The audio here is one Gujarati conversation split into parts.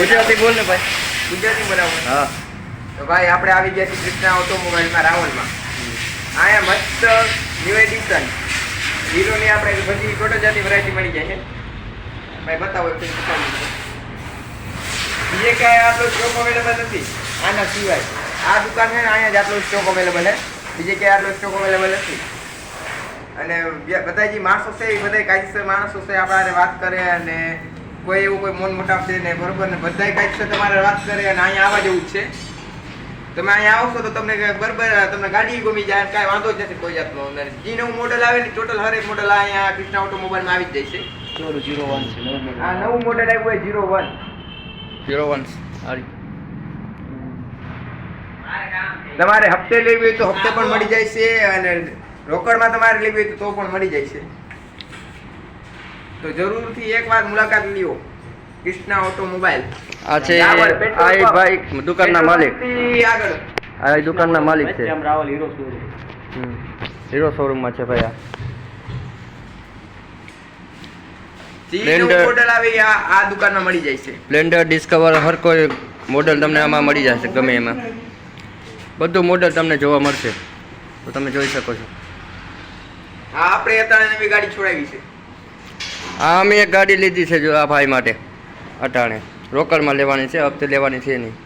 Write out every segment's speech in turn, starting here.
ગુજરાતી બોલ ને ભાઈ. ગુજરાતી બોલાવો. હા. તો ભાઈ આપણે આવી ગયા છીએ કૃષ્ણા ઓટોમોબાઈલમાં રાવલમાં અહીંયા મસ્ત ન્યુ એડિશન હીરોની આપણે બધી ટોટલ જાતની વેરાયટી મળી જાય છે. ભાઈ બતાવો એક બીજે ક્યાંય આટલો સ્ટોક અવેલેબલ નથી? આના સિવાય. આ દુકાન છે ને અહીંયા જ આટલો સ્ટોક અવેલેબલ છે. બીજે ક્યાંય આટલો સ્ટોક અવેલેબલ નથી. અને બધા જે માણસો છે એ બધા કાયદેસર માણસો છે આપણા વાત કરે અને કોઈ એવું કોઈ મોન મોટાપ છે નહીં બરોબર ને બધા છે તમારે વાત કરે અને અહીંયા આવવા જેવું જ છે. તમે અહીંયા આવશો તો તમને બરોબર તમને ગાડી ગમી જાય કાંઈ વાંધો જ નથી કોઈ જાતનો. જે નવું મોડલ આવે ને ટોટલ હરેક મોડલ અહીંયા કૃષ્ણા ઓટોમોબાઈલમાં આવી જ જાય છે. જીરો વન છે નવું આ નવું મોડલ આવ્યું હોય જીરો વન જીરો વન સારી તમારે હપ્તે લેવી હોય તો હપ્તે પણ મળી જાય છે અને રોકડમાં તમારે લેવી હોય તો તો પણ મળી જાય છે. તો જરૂરથી એકવાર મુલાકાત લ્યો. કૃષ્ણા ઓટોમોબાઈલ. આ છે આ. ભાઈ દુકાનના માલિક. આગળ. આ દુકાન દુકાનના માલિક છે. આમ રાવલ હીરો શોરૂમ. હીરો શોરૂમમાં છે ભાઈ આ. Splendor. મોડલ આવે આ આ દુકાનમાં મળી જાય છે. બ્લેન્ડર ડિસ્કવર હર કોઈ મોડલ તમને આમાં મળી જશે ગમે એમાં. બધું મોડલ તમને જોવા મળશે. તો તમે જોઈ શકો છો. આ આપણે અત્યારે નવી ગાડી છોડાવી છે. આ અમે એક ગાડી લીધી છે જો આ ભાઈ માટે, અટાણે. રોકડમાં લેવાની છે, હપ્તે લેવાની છે નહીં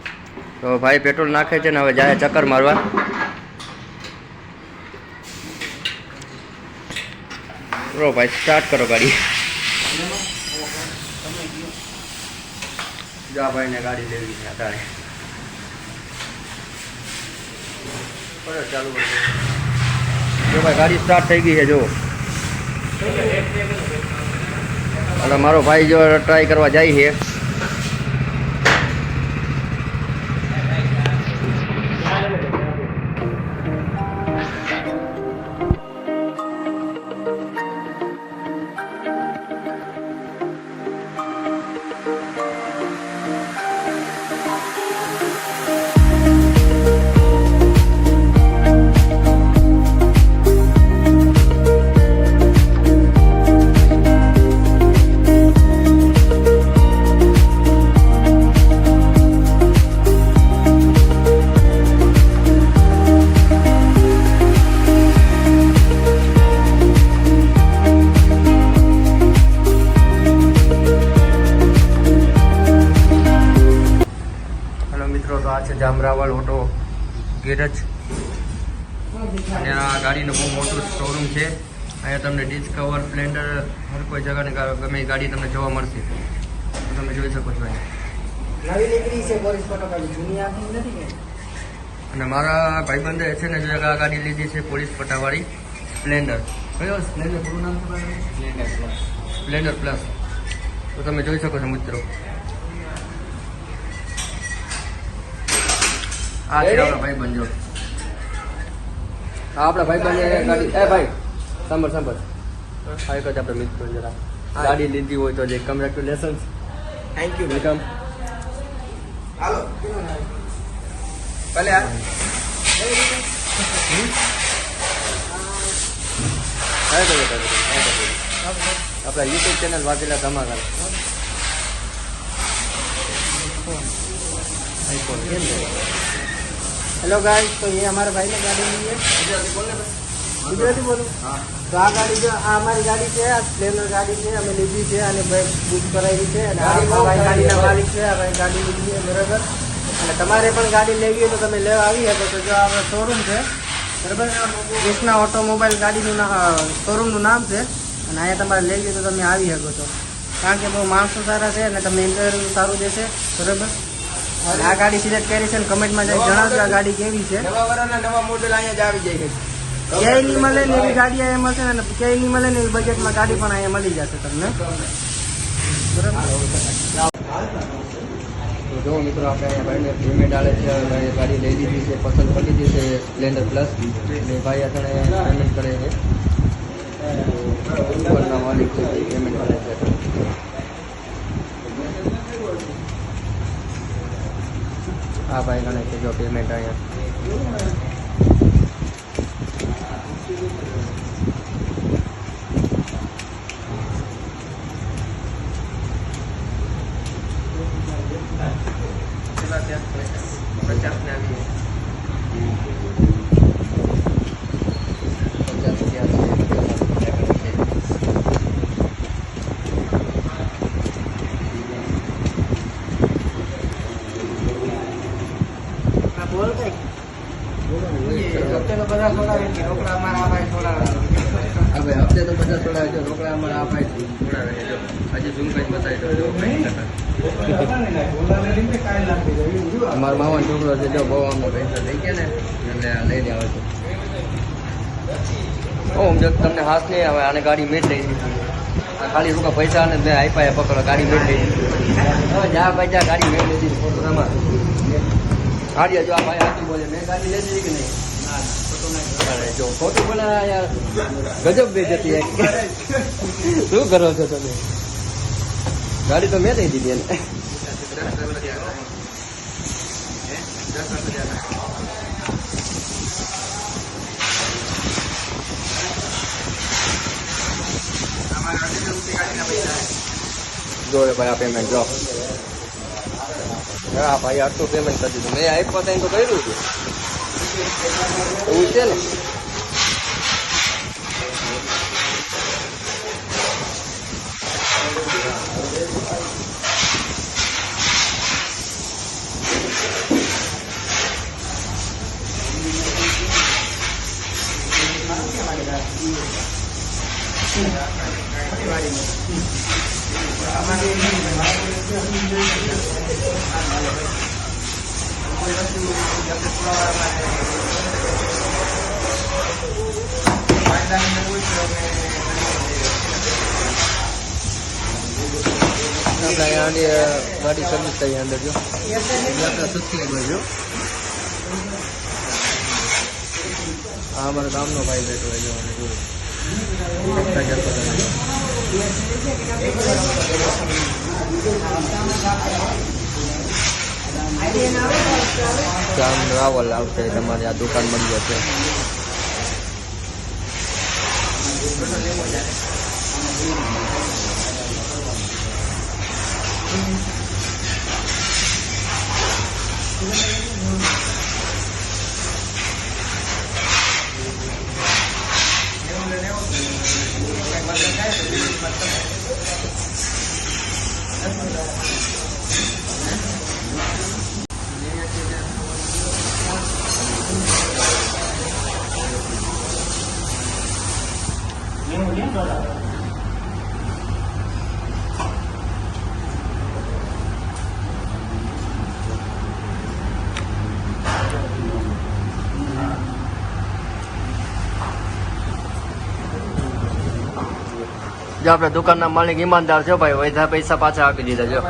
તો ભાઈ પેટ્રોલ નાખે છે ને હવે જાય ચક્કર મારવા. રો ભાઈ સ્ટાર્ટ કરો ગાડી. જા ભાઈને ગાડી લેવી છે અટાણે. ચાલુ જો ભાઈ, ગાડી સ્ટાર્ટ થઈ ગઈ છે જો એટલે મારો ભાઈ જો ટ્રાય કરવા જાય છે. ગેરેજ. અને આ ગાડીનું બહુ મોટું શોરૂમ છે. અહીંયા તમને ડિસ્કવર સ્પ્લેન્ડર હર કોઈ જગાની ગમે ગાડી તમને જોવા મળશે. તમે જોઈ શકો છો અને મારા ભાઈબંધે છે ને જે આ ગાડી લીધી છે પોલીસ પટ્ટાવાળી સ્પ્લેન્ડર કયો સ્પ્લેન્ડર પૂરું નામ સ્પ્લેન્ડર પ્લસ સ્પ્લેન્ડર પ્લસ તો તમે જોઈ શકો છો મિત્રો. આપણા ભાઈબંધ જો આ આપણા ભાઈબંધ ગાડી એ ભાઈ સાંભળ સાંભળ આ એક જ આપણે મિત્રો જરા ગાડી લીધી હોય તો જે કન્ગ્રેચ્યુલેશન થેન્ક યુ વેલકમ હાલો ભલે હાલ આપણા યુટ્યુબ ચેનલ વાઘેલા ધમાકા આઈફોન કેમ છે હેલો ગાઈસ તો એ અમારા ભાઈને ગાડી લઈએ. ગુજરાતી બોલો. તો આ ગાડી જો આ અમારી ગાડી છે આ સ્પ્લેન્ડર ગાડી છે અમે લીધી છે અને ભાઈ બુક કરાવી છે. અને આ ભાઈ ગાડીના માલિક છે આ ભાઈ ગાડી લીધી છે બરાબર. અને તમારે પણ ગાડી લેવી હોય તો તમે લેવા આવી શકો. તો જો આ શોરૂમ છે બરાબર? કૃષ્ણા ઓટોમોબાઈલ ગાડીનું શોરૂમનું નામ છે. અને અહીંયા તમારે લેવી હોય તો તમે આવી શકો છો. કારણ કે બહુ માણસો સારા છે અને તમે ઇન્ટરવ્યૂ સારું દેશે બરાબર? આ ગાડી સિલેક્ટ કરી છે અને કમેન્ટમાં જઈ જણાવજો આ ગાડી કેવી છે. નવા વર્ષના નવા મોડેલ અહીંયા જ આવી જાય છે. ક્યાંય નહીં મળે ને એવી ગાડી અહીંયા મળશે ને ક્યાંય નહીં મળે ને એવી બજેટમાં ગાડી પણ અહીંયા મળી જશે તમને. તો જો મિત્રો આપણે અહીંયા ભાઈને પેમેન્ટ આલે છે ભાઈએ ગાડી લઈ લીધી છે પસંદ કરી દીધી છે સ્પ્લેન્ડર પ્લસ એટલે ભાઈ અત્યારે પેમેન્ટ કરે છે. ઉપરના માલિક છે પેમેન્ટ કરે છે. આ ભાઈ ગણે છે જો પેમેન્ટ અહીંયા બધા થોડા જો રોકડા અમારા આ ભાઈ થોડાવે છે જો આજે ઝૂમ કરીને બતાવી દો જો અમારો મામા છોકરો છે જો બહુ અમે પૈસા લઈ ગયા ને એટલે આ લઈ જાવ છે. ઓ જો તમને હાથ નહીં આવે આને ગાડી મેટ લઈ દીધી ખાલી રૂપા પૈસા અને મેં આપ્યા પકડો ગાડી મેટ લઈ દીધી જા ભાઈ જા ગાડી મેટ લઈ દીધી ફોટોમાં ગાડી જો આ ભાઈ હાથી બોલે મેં ગાડી લઈ દીધી કે નહીં? જો ખોટું બોલે યાર. ગજબ બે જતી શું કરો છો તમે? ગાડી તો મેં દઈ દીધી એને. જો રે ભાઈ, આ પેમેન્ટ જો. હા, ભાઈ આટલું પેમેન્ટ કરી દીધું. મેં આપ્યો તો કર્યું હતું. એવું છે ને? ગાડી સર્વિસ થઈ અંદર જો સબસ્ક્રાઈબર જો આ અમારા ગામનો ભાઈ બેઠો જામ રાવલ આવશે તમારી આ દુકાન મળી જશે જો આપણે દુકાનના માલિક ઈમાનદાર છે ભાઈ, વૈધા પૈસા પાછા આપી દીધા જો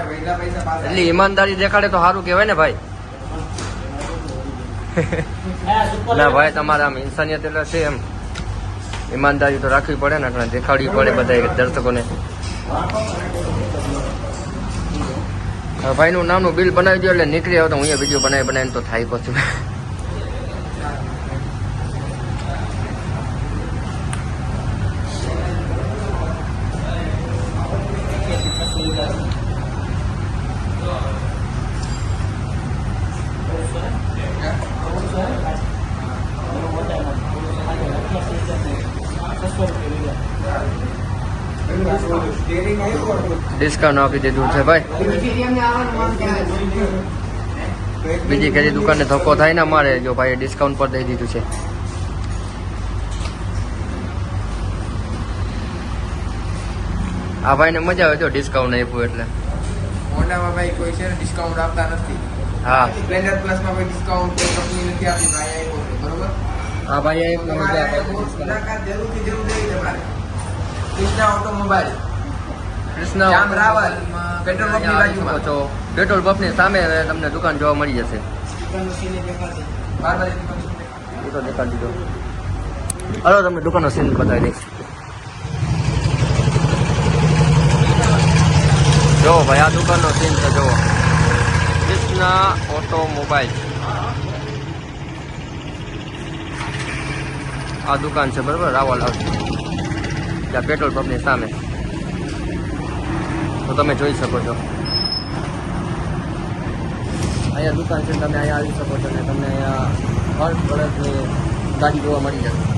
એટલી ઈમાનદારી દેખાડે તો સારું કહેવાય ને ભાઈ. ના ભાઈ, તમારે આમ ઇન્સાનિયત એટલે છે એમ. ઈમાનદારી તો રાખવી પડે ને એટલે દેખાડવી પડે બધા દર્શકોને. ભાઈનું નામનું બિલ બનાવી દો એટલે નીકળી આવે હું અહીંયા વીડિયો બનાવી બનાવીને તો થાય પછી. ડિસ્કાઉન્ટ આપી દીધું છે ભાઈ. બીજી કઈ દુકાનને ધક્કો થાય ને અમારે જો ભાઈ ડિસ્કાઉન્ટ પર દઈ દીધું છે. આ ભાઈને મજા આવે જો ડિસ્કાઉન્ટ આપ્યું એટલે. હોન્ડામાં ભાઈ કોઈ છે ને ડિસ્કાઉન્ટ આપતા નથી. હા. સ્પ્લેન્ડર પ્લસમાં કોઈ ડિસ્કાઉન્ટ કોઈ કંપની નથી આપતી ભાઈ આપ્યો બરોબર? આ ભાઈ આપ્યું તમારે મજા આવે. મુલાકાત જરૂરથી જરૂર લેવી તમારે. કૃષ્ણા ઓટોમોબાઈલ કૃષ્ણ પેટ્રોલ પંપની બાજુમાં. છો. પેટ્રોલ પંપની સામે તમને દુકાન જોવા મળી જશે. એ તો દેખાડી દીધો. હાલો તમને દુકાનનો સીન બતાવી દઈશ. જો ભાઈ આ દુકાનનો સીન છે જુઓ. કૃષ્ણા ઓટોમોબાઈલ. આ દુકાન છે બરાબર? રાવલ હાઉસ. ત્યાં પેટ્રોલ પંપની સામે. તો તમે જોઈ શકો છો. અહીંયા દુકાન છે તમે અહીંયા આવી શકો છો અને તમને અહીંયા હર કલરની ગાડી જોવા મળી જશે.